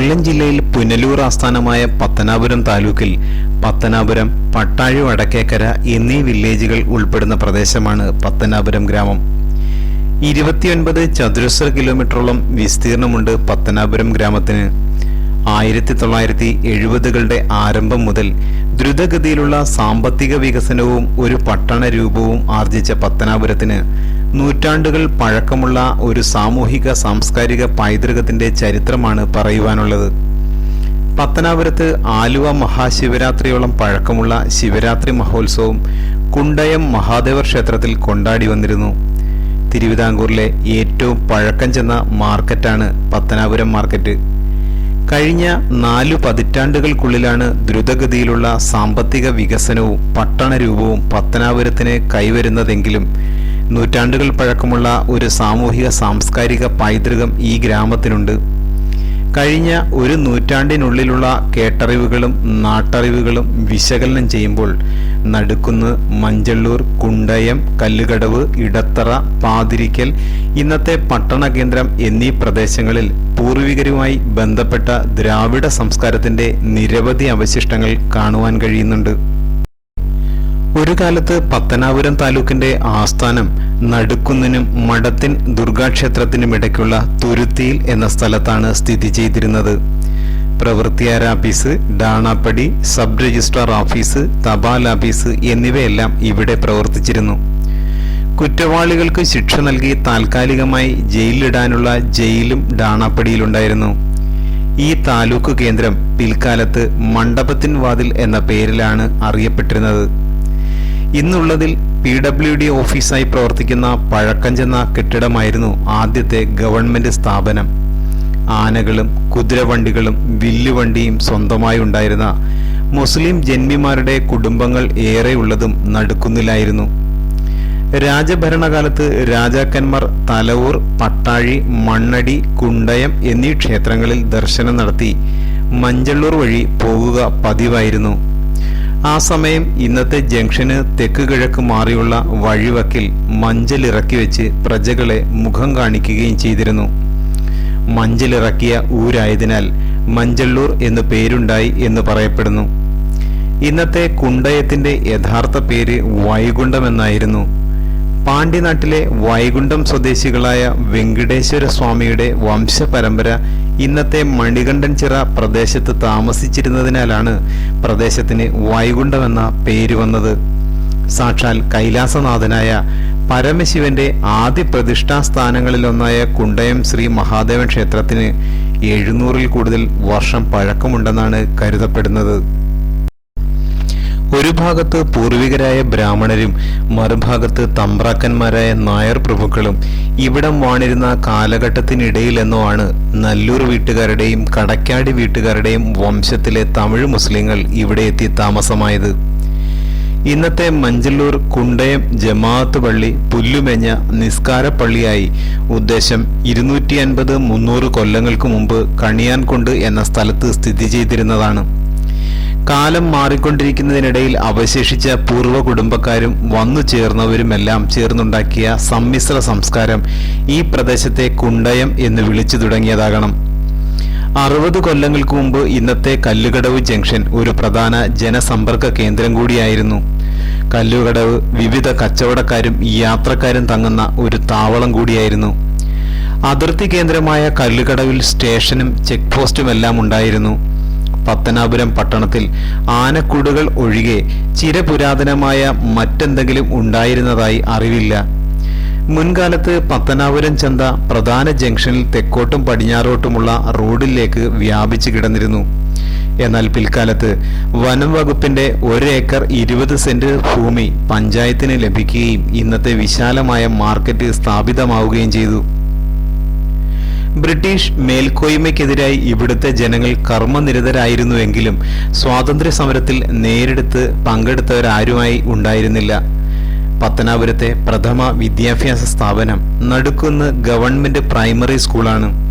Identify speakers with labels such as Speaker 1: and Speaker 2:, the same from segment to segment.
Speaker 1: കൊല്ലം ജില്ലയിൽ പുനലൂർ ആസ്ഥാനമായ പത്തനാപുരം താലൂക്കിൽ പത്തനാപുരം പട്ടാഴി വടക്കേക്കര എന്നീ വില്ലേജുകൾ ഉൾപ്പെടുന്ന പ്രദേശമാണ് പത്തനാപുരം ഗ്രാമം. ഇരുപത്തിയൊൻപത് ചതുരശ്ര കിലോമീറ്ററോളം വിസ്തീർണമുണ്ട് പത്തനാപുരം ഗ്രാമത്തിന്. ആയിരത്തി തൊള്ളായിരത്തി എഴുപതുകളുടെ ആരംഭം മുതൽ ദ്രുതഗതിയിലുള്ള സാമ്പത്തിക വികസനവും ഒരു പട്ടണ രൂപവും ആർജിച്ച പത്തനാപുരത്തിന് നൂറ്റാണ്ടുകൾ പഴക്കമുള്ള ഒരു സാമൂഹിക സാംസ്കാരിക പൈതൃകത്തിന്റെ ചരിത്രമാണ് പറയുവാനുള്ളത്. പത്തനാപുരത്ത് ആലുവ മഹാശിവരാത്രിയോളം പഴക്കമുള്ള ശിവരാത്രി മഹോത്സവം കുണ്ടയം മഹാദേവർ ക്ഷേത്രത്തിൽ കൊണ്ടാടി വന്നിരുന്നു. തിരുവിതാംകൂറിലെ ഏറ്റവും പഴക്കം ചെന്ന മാർക്കറ്റാണ് പത്തനാപുരം മാർക്കറ്റ്. കഴിഞ്ഞ നാലു പതിറ്റാണ്ടുകൾക്കുള്ളിലാണ് ദ്രുതഗതിയിലുള്ള സാമ്പത്തിക വികസനവും പട്ടണരൂപവും പത്തനാപുരത്തിന് കൈവരുന്നതെങ്കിലും നൂറ്റാണ്ടുകൾ പഴക്കമുള്ള ഒരു സാമൂഹിക സാംസ്കാരിക പൈതൃകം ഈ ഗ്രാമത്തിനുണ്ട്. കഴിഞ്ഞ ഒരു നൂറ്റാണ്ടിനുള്ളിലുള്ള കേട്ടറിവുകളും നാട്ടറിവുകളും വിശകലനം ചെയ്യുമ്പോൾ നടുക്കുന്ന് മഞ്ചള്ളൂർ കുണ്ടയം കല്ലുകടവ് ഇടത്തറ പാതിരിക്കൽ ഇന്നത്തെ പട്ടണ കേന്ദ്രം എന്നീ പ്രദേശങ്ങളിൽ പൂർവികരുമായി ബന്ധപ്പെട്ട ദ്രാവിഡ സംസ്കാരത്തിന്റെ നിരവധി അവശിഷ്ടങ്ങൾ കാണുവാൻ കഴിയുന്നുണ്ട്. ഒരു കാലത്ത് പത്തനാപുരം താലൂക്കിന്റെ ആസ്ഥാനം നടുക്കുന്നിനും മഠത്തിൻ ദുർഗാക്ഷേത്രത്തിനും ഇടയ്ക്കുള്ള തുരുത്തിയിൽ എന്ന സ്ഥലത്താണ് സ്ഥിതി ചെയ്തിരുന്നത്. പ്രവൃത്തിയാര office Danappady sub registrar office തപാൽ ഓഫീസ് എന്നിവയെല്ലാം ഇവിടെ പ്രവർത്തിച്ചിരുന്നു. കുറ്റവാളികൾക്ക് ശിക്ഷ നൽകി താൽക്കാലികമായി ജയിലിലിടാനുള്ള ജയിലും ഡാണാപ്പടിയിലുണ്ടായിരുന്നു. ഈ താലൂക്ക് കേന്ദ്രം പിൽക്കാലത്ത് മണ്ഡപത്തിൻ വാതിൽ എന്ന പേരിലാണ് അറിയപ്പെട്ടിരുന്നത്. ഇന്നുള്ളതിൽ പി ഡബ്ല്യു ഡി ഓഫീസായി പ്രവർത്തിക്കുന്ന പഴക്കം ചെന്ന കെട്ടിടമായിരുന്നു ആദ്യത്തെ ഗവൺമെന്റ് സ്ഥാപനം. ആനകളും കുതിരവണ്ടികളും വില്ലുവണ്ടിയും സ്വന്തമായി ഉണ്ടായിരുന്ന മുസ്ലിം ജന്മിമാരുടെ കുടുംബങ്ങൾ ഏറെയുള്ളതും നടുക്കുന്നിലായിരുന്നു. രാജഭരണകാലത്ത് രാജാക്കന്മാർ തലവൂർ പട്ടാഴി മണ്ണടി കുണ്ടയം എന്നീ ക്ഷേത്രങ്ങളിൽ ദർശനം നടത്തി മഞ്ചള്ളൂർ വഴി പോകുക പതിവായിരുന്നു. ആ സമയം ഇന്നത്തെ ജംഗ്ഷന് തെക്ക് കിഴക്ക് മാറിയുള്ള വഴിവക്കിൽ മഞ്ചലിറക്കി വെച്ച് പ്രജകളെ മുഖം കാണിക്കുകയും ചെയ്തിരുന്നു. മഞ്ചലിറക്കിയ ഊരായതിനാൽ മഞ്ചള്ളൂർ എന്ന് പേരുണ്ടായി എന്ന് പറയപ്പെടുന്നു. ഇന്നത്തെ കുണ്ടയത്തിന്റെ യഥാർത്ഥ പേര് വൈകുണ്ഠം എന്നായിരുന്നു പാണ്ഡ്യനാട്ടിലെ വൈകുണ്ഠം സ്വദേശികളായ വെങ്കടേശ്വര സ്വാമിയുടെ വംശപരമ്പര ഇന്നത്തെ മണികണ്ഠൻ ചിറ പ്രദേശത്ത് താമസിച്ചിരുന്നതിനാലാണ് പ്രദേശത്തിന് വൈകുണ്ഠം എന്ന പേര് വന്നത്. സാക്ഷാൽ കൈലാസനാഥനായ പരമശിവന്റെ ആദ്യ പ്രതിഷ്ഠാ സ്ഥാനങ്ങളിലൊന്നായ കുണ്ടയം ശ്രീ മഹാദേവൻ ക്ഷേത്രത്തിന് എഴുന്നൂറിൽ കൂടുതൽ വർഷം പഴക്കമുണ്ടെന്നാണ് കരുതപ്പെടുന്നത്. ഒരു ഭാഗത്ത് പൂർവികരായ ബ്രാഹ്മണരും മറുഭാഗത്ത് തമ്പ്രാക്കന്മാരായ നായർ പ്രഭുക്കളും ഇവിടം വാണിരുന്ന കാലഘട്ടത്തിനിടയിലെന്നോ ആണ് നല്ലൂർ വീട്ടുകാരുടെയും കടക്കാടി വീട്ടുകാരുടെയും വംശത്തിലെ തമിഴ് മുസ്ലിങ്ങൾ ഇവിടെ എത്തി താമസമായത്. ഇന്നത്തെ മഞ്ചല്ലൂർ കുണ്ടയം ജമാഅത്ത് പള്ളി പുല്ലുമെഞ്ഞ നിസ്കാര പള്ളിയായി ഉദ്ദേശം ഇരുന്നൂറ്റി അൻപത് മുന്നൂറ് കൊല്ലങ്ങൾക്ക് മുമ്പ് കണിയാൻകൊണ്ട് എന്ന സ്ഥലത്ത് സ്ഥിതി ചെയ്തിരുന്നതാണ്. കാലം മാറിക്കൊണ്ടിരിക്കുന്നതിനിടയിൽ അവശേഷിച്ച പൂർവ കുടുംബക്കാരും വന്നു ചേർന്നവരുമെല്ലാം ചേർന്നുണ്ടാക്കിയ സമ്മിശ്ര സംസ്കാരം ഈ പ്രദേശത്തെ കുണ്ടയം എന്ന് വിളിച്ചു തുടങ്ങിയതാകണം. അറുപത് കൊല്ലങ്ങൾക്ക് മുമ്പ് ഇന്നത്തെ കല്ലുകടവ് ജംഗ്ഷൻ ഒരു പ്രധാന ജനസമ്പർക്ക കേന്ദ്രം കൂടിയായിരുന്നു. കല്ലുകടവ് വിവിധ കച്ചവടക്കാരും യാത്രക്കാരും തങ്ങുന്ന ഒരു താവളം കൂടിയായിരുന്നു. അതിർത്തി കേന്ദ്രമായ കല്ലുകടവിൽ സ്റ്റേഷനും ചെക്ക് പോസ്റ്റുമെല്ലാം ഉണ്ടായിരുന്നു. പത്തനാപുരം പട്ടണത്തിൽ ആനക്കുടുകൾ ഒഴികെ ചിരപുരാതനമായ മറ്റെന്തെങ്കിലും ഉണ്ടായിരുന്നതായി അറിവില്ല. മുൻകാലത്ത് പത്തനാപുരം ചന്ത പ്രധാന ജംഗ്ഷനിൽ തെക്കോട്ടും പടിഞ്ഞാറോട്ടുമുള്ള റോഡിലേക്ക് വ്യാപിച്ചു കിടന്നിരുന്നു. എന്നാൽ പിൽക്കാലത്ത് വനം വകുപ്പിന്റെ ഒരേക്കർ ഇരുപത് സെന്റ് ഭൂമി പഞ്ചായത്തിന് ലഭിക്കുകയും ഇന്നത്തെ വിശാലമായ മാർക്കറ്റ് സ്ഥാപിതമാവുകയും ചെയ്തു. ബ്രിട്ടീഷ് മേൽക്കോയ്മയ്ക്കെതിരായി ഇവിടുത്തെ ജനങ്ങൾ കർമ്മനിരതരായിരുന്നുവെങ്കിലും സ്വാതന്ത്ര്യ സമരത്തിൽ നേരിടുത്ത് പങ്കെടുത്തവരാരുമായി ഉണ്ടായിരുന്നില്ല. പത്തനാപുരത്തെ പ്രഥമ വിദ്യാഭ്യാസ സ്ഥാപനം നടുക്കുന്ന് ഗവൺമെന്റ് പ്രൈമറി സ്കൂളാണ്.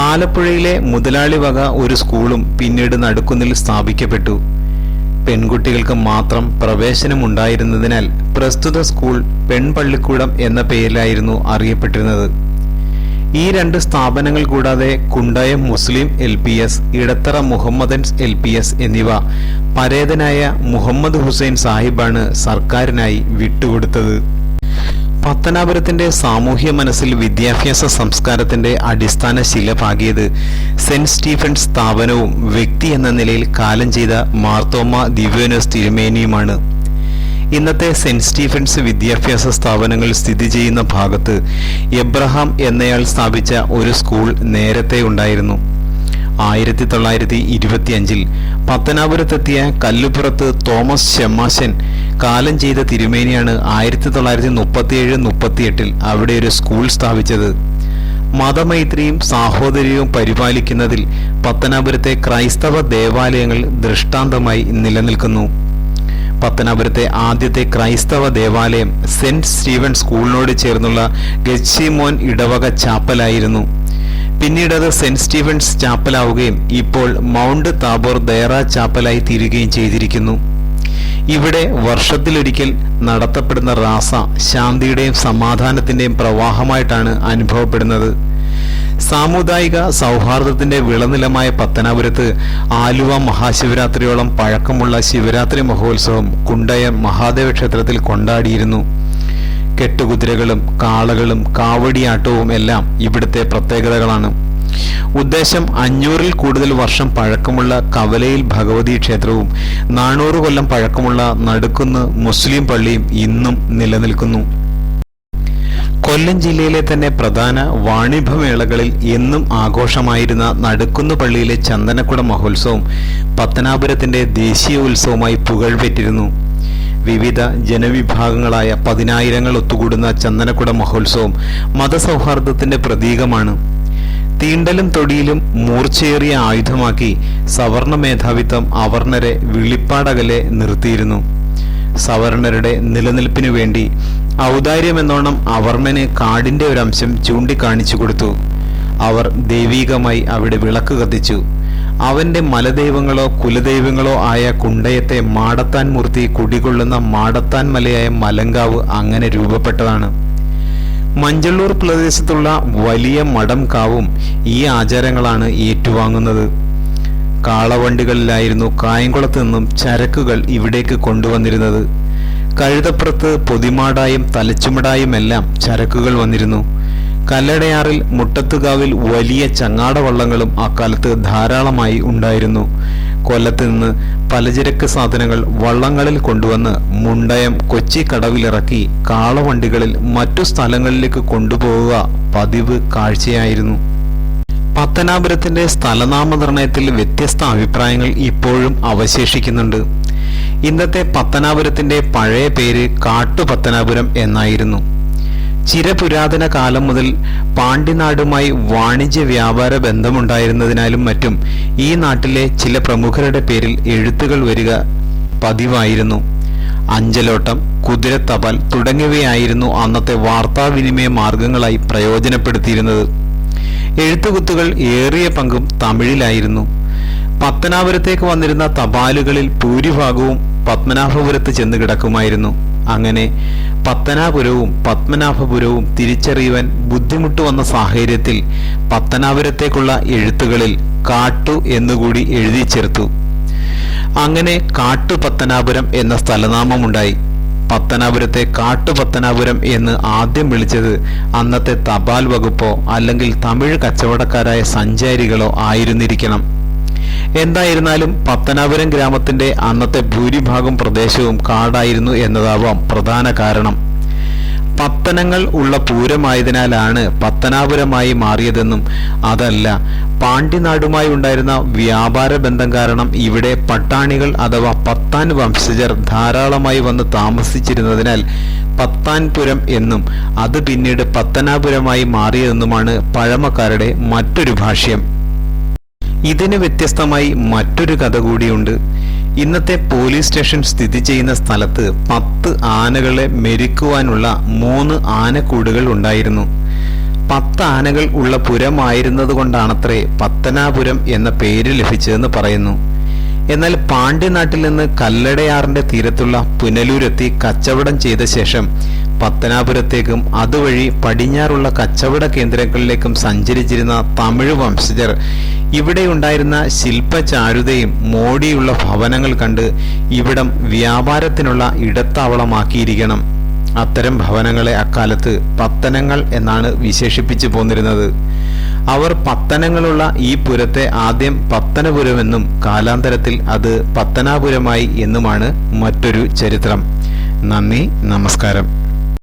Speaker 1: ആലപ്പുഴയിലെ മുതലാളി വക ഒരു സ്കൂളും പിന്നീട് നടുക്കുന്നിൽ സ്ഥാപിക്കപ്പെട്ടു. പെൺകുട്ടികൾക്ക് മാത്രം പ്രവേശനമുണ്ടായിരുന്നതിനാൽ പ്രസ്തുത സ്കൂൾ പെൺപള്ളിക്കൂടം എന്ന പേരിലായിരുന്നു അറിയപ്പെട്ടിരുന്നത്. ഈ രണ്ട് സ്ഥാപനങ്ങൾ കൂടാതെ കുണ്ടയം മുസ്ലിം L P S Edathara Mohammedans L P S എന്നിവ പരേതനായ മുഹമ്മദ് ഹുസൈൻ സാഹിബാണ് സർക്കാരിനായി വിട്ടുകൊടുത്തത്. പത്തനാപുരത്തിന്റെ സാമൂഹ്യ മനസ്സിൽ വിദ്യാഭ്യാസ സംസ്കാരത്തിന്റെ അടിസ്ഥാന ശില പാകിയത് സെന്റ് സ്റ്റീഫൻസ് സ്ഥാപനവും വ്യക്തി എന്ന നിലയിൽ കാലം ചെയ്ത മാർത്തോമ ദിവ്യോനസ് തിരുമേനിയുമാണ് ഇന്നത്തെ സെന്റ് സ്റ്റീഫൻസ് വിദ്യാഭ്യാസ സ്ഥാപനങ്ങൾ സ്ഥിതി ചെയ്യുന്ന ഭാഗത്ത് എബ്രഹാം എന്നയാൾ സ്ഥാപിച്ച ഒരു സ്കൂൾ നേരത്തെ ഉണ്ടായിരുന്നു. ആയിരത്തി തൊള്ളായിരത്തി ഇരുപത്തിയഞ്ചിൽ പത്തനാപുരത്തെത്തിയ കല്ലുപുറത്ത് തോമസ് ഷെമ്മാശൻ കാലം ചെയ്ത തിരുമേനിയാണ് ആയിരത്തി തൊള്ളായിരത്തി മുപ്പത്തിയേഴ് മുപ്പത്തിയെട്ടിൽ അവിടെ ഒരു സ്കൂൾ സ്ഥാപിച്ചത്. മതമൈത്രിയും സാഹോദര്യവും പരിപാലിക്കുന്നതിൽ പത്തനാപുരത്തെ ക്രൈസ്തവ ദേവാലയങ്ങൾ ദൃഷ്ടാന്തമായി നിലനിൽക്കുന്നു. പത്തനാപുരത്തെ ആദ്യത്തെ ക്രൈസ്തവ ദേവാലയം സെന്റ് സ്റ്റീവൻ സ്കൂളിനോട് ചേർന്നുള്ള ഗച്ചിമോൻ ഇടവക ചാപ്പലായിരുന്നു. പിന്നീട് അത് സെന്റ് സ്റ്റീവൻസ് ചാപ്പലാവുകയും ഇപ്പോൾ മൗണ്ട് താബോർ ദേറ ചാപ്പലായി തീരുകയും ചെയ്തിരിക്കുന്നു. ഇവിടെ വർഷത്തിലൊരിക്കൽ നടത്തപ്പെടുന്ന റാസ ശാന്തിയുടെയും സമാധാനത്തിന്റെയും പ്രവാഹമായിട്ടാണ് അനുഭവപ്പെടുന്നത്. സാമുദായിക സൗഹാർദ്ദത്തിന്റെ വിളനിലമായ പത്തനാപുരത്ത് ആലുവ മഹാശിവരാത്രിയോളം പഴക്കമുള്ള ശിവരാത്രി മഹോത്സവം കുണ്ടയം മഹാദേവ ക്ഷേത്രത്തിൽ കൊണ്ടാടിയിരുന്നു. കെട്ടുകുതിരകളും കാളകളും കാവടിയാട്ടവും എല്ലാം ഇവിടുത്തെ പ്രത്യേകതകളാണ്. ഉദ്ദേശം അഞ്ഞൂറിൽ കൂടുതൽ വർഷം പഴക്കമുള്ള കവലയിൽ ഭഗവതി ക്ഷേത്രവും നാനൂറ് കൊല്ലം പഴക്കമുള്ള നടുക്കുന്ന് മുസ്ലിം പള്ളിയും ഇന്നും നിലനിൽക്കുന്നു. കൊല്ലം ജില്ലയിലെ തന്നെ പ്രധാന വാണിഭമേളകളിൽ എന്നും ആഘോഷമായിരുന്ന നടുക്കുന്ന് പള്ളിയിലെ ചന്ദനക്കുട മഹോത്സവം പത്തനാപുരത്തിന്റെ ദേശീയ ഉത്സവമായി പുകഴ്പെറ്റിരുന്നു വിവിധ ജനവിഭാഗങ്ങളായ പതിനായിരങ്ങൾ ഒത്തുകൂടുന്ന ചന്ദനക്കുട മഹോത്സവം മതസൗഹാർദ്ദത്തിന്റെ പ്രതീകമാണ്. തീണ്ടലും തൊടിയിലും മൂർച്ചയേറിയ ആയുധമാക്കി സവർണ മേധാവിത്വം അവർണരെ വിളിപ്പാടകലെ നിർത്തിയിരുന്നു. സവർണരുടെ നിലനിൽപ്പിനു വേണ്ടി ഔദാര്യമെന്നോണം അവർണന് കാടിന്റെ ഒരു അംശം ചൂണ്ടിക്കാണിച്ചു കൊടുത്തു. അവർ ദൈവീകമായി അവിടെ വിളക്ക് കത്തിച്ചു. അവന്റെ മലദൈവങ്ങളോ കുലദൈവങ്ങളോ ആയ കുണ്ടയത്തെ മാടത്താൻ മൂർത്തി കുടികൊള്ളുന്ന മാടത്താൻ മലയായ മലങ്കാവ് അങ്ങനെ രൂപപ്പെട്ടതാണ്. മഞ്ചള്ളൂർ പ്രദേശത്തുള്ള വലിയ മടം കാവും ഈ ആചാരങ്ങളാണ് ഏറ്റുവാങ്ങുന്നത്. കാളവണ്ടികളിലായിരുന്നു കായംകുളത്ത് നിന്നും ചരക്കുകൾ ഇവിടേക്ക് കൊണ്ടുവന്നിരുന്നത്. കഴുതപ്പുറത്ത് പൊതിമാടായും തലച്ചുമടായുമെല്ലാം ചരക്കുകൾ വന്നിരുന്നു. കല്ലടയാറിൽ മുട്ടത്തുകാവിൽ വലിയ ചങ്ങാട വള്ളങ്ങളും അക്കാലത്ത് ധാരാളമായി ഉണ്ടായിരുന്നു. കൊല്ലത്ത് നിന്ന് പലചരക്ക് സാധനങ്ങൾ വള്ളങ്ങളിൽ കൊണ്ടുവന്ന് മുണ്ടയം കൊച്ചി കടവിലിറക്കി കാളവണ്ടികളിൽ മറ്റു സ്ഥലങ്ങളിലേക്ക് കൊണ്ടുപോവുക പതിവ് കാഴ്ചയായിരുന്നു. പത്തനാപുരത്തിന്റെ സ്ഥലനാമനിർണയത്തിൽ വ്യത്യസ്ത അഭിപ്രായങ്ങൾ ഇപ്പോഴും അവശേഷിക്കുന്നുണ്ട്. ഇന്നത്തെ പത്തനാപുരത്തിന്റെ പഴയ പേര് കാട്ടുപത്തനാപുരം എന്നായിരുന്നു. ചിരപുരാതന കാലം മുതൽ പാണ്ഡ്യനാടുമായി വാണിജ്യ വ്യാപാര ബന്ധമുണ്ടായിരുന്നതിനാലും മറ്റും ഈ നാട്ടിലെ ചില പ്രമുഖരുടെ പേരിൽ എഴുത്തുകൾ വരിക പതിവായിരുന്നു. അഞ്ചലോട്ടം കുതിരത്തപാൽ തുടങ്ങിയവയായിരുന്നു അന്നത്തെ വാർത്താവിനിമയ മാർഗങ്ങളായി പ്രയോജനപ്പെടുത്തിയിരുന്നത്. എഴുത്തുകുത്തുകൾ ഏറിയ പങ്കും തമിഴിലായിരുന്നു. പത്തനാപുരത്തേക്ക് വന്നിരുന്ന തപാലുകളിൽ ഭൂരിഭാഗവും പത്മനാഭപുരത്ത് ചെന്ന് കിടക്കുമായിരുന്നു. അങ്ങനെ പത്തനാപുരവും പത്മനാഭപുരവും തിരിച്ചറിയുവാൻ ബുദ്ധിമുട്ട് വന്ന സാഹചര്യത്തിൽ പത്തനാപുരത്തേക്കുള്ള എഴുത്തുകളിൽ കാട്ടു എന്നുകൂടി എഴുതി ചേർത്തു. അങ്ങനെ കാട്ടു പത്തനാപുരം എന്ന സ്ഥലനാമമുണ്ടായി. പത്തനാപുരത്തെ കാട്ടു പത്തനാപുരം എന്ന് ആദ്യം വിളിച്ചത് അന്നത്തെ തപാൽ വകുപ്പോ അല്ലെങ്കിൽ തമിഴ് കച്ചവടക്കാരായ സഞ്ചാരികളോ ആയിരുന്നിരിക്കണം. എന്തായിരുന്നാലും പത്തനാപുരം ഗ്രാമത്തിന്റെ അന്നത്തെ ഭൂരിഭാഗം പ്രദേശവും കാടായിരുന്നു എന്നതാവാം പ്രധാന കാരണം. പത്തനങ്ങൾ ഉള്ള പൂരമായതിനാലാണ് പത്തനാപുരമായി മാറിയതെന്നും അതല്ല പാണ്ഡ്യനാടുമായി ഉണ്ടായിരുന്ന വ്യാപാര ബന്ധം കാരണം ഇവിടെ പട്ടാണികൾ അഥവാ പത്താൻ വംശജർ ധാരാളമായി വന്ന് താമസിച്ചിരുന്നതിനാൽ പത്താൻപുരം എന്നും അത് പിന്നീട് പത്തനാപുരമായി മാറിയതെന്നുമാണ് പഴമക്കാരുടെ മറ്റൊരു ഭാഷ്യം. ഇതിന് വ്യത്യസ്തമായി മറ്റൊരു കഥ കൂടിയുണ്ട്. ഇന്നത്തെ പോലീസ് സ്റ്റേഷൻ സ്ഥിതി ചെയ്യുന്ന സ്ഥലത്ത് പത്ത് ആനകളെ മെരുക്കുവാനുള്ള മൂന്ന് ആനക്കൂടുകൾ ഉണ്ടായിരുന്നു. പത്ത് ആനകൾ ഉള്ള പുരമായിരുന്നത് കൊണ്ടാണത്രേ പത്തനാപുരം എന്ന പേര് ലഭിച്ചതെന്ന് പറയുന്നു. എന്നാൽ പാണ്ഡ്യനാട്ടിൽ നിന്ന് കല്ലടയാറിന്റെ തീരത്തുള്ള പുനലൂരെത്തി കച്ചവടം ചെയ്ത ശേഷം പത്തനാപുരത്തേക്കും അതുവഴി പടിഞ്ഞാറുള്ള കച്ചവട കേന്ദ്രങ്ങളിലേക്കും സഞ്ചരിച്ചിരുന്ന തമിഴ് വംശജർ. ഇവിടെയുണ്ടായിരുന്ന ശില്പചാരുതയും മോടിയുള്ള ഭവനങ്ങൾ കണ്ട് ഇവിടം വ്യാപാരത്തിനുള്ള ഇടത്താവളമാക്കിയിരിക്കണം. അത്തരം ഭവനങ്ങളെ അക്കാലത്ത് പത്തനങ്ങൾ എന്നാണ് വിശേഷിപ്പിച്ചു പോന്നിരുന്നത്. അവർ പത്തനങ്ങളുള്ള ഈ പുരത്തെ ആദ്യം പത്തനപുരമെന്നും കാലാന്തരത്തിൽ അത് പത്തനാപുരമായി എന്നുമാണ് മറ്റൊരു ചരിത്രം. നന്ദി നമസ്കാരം.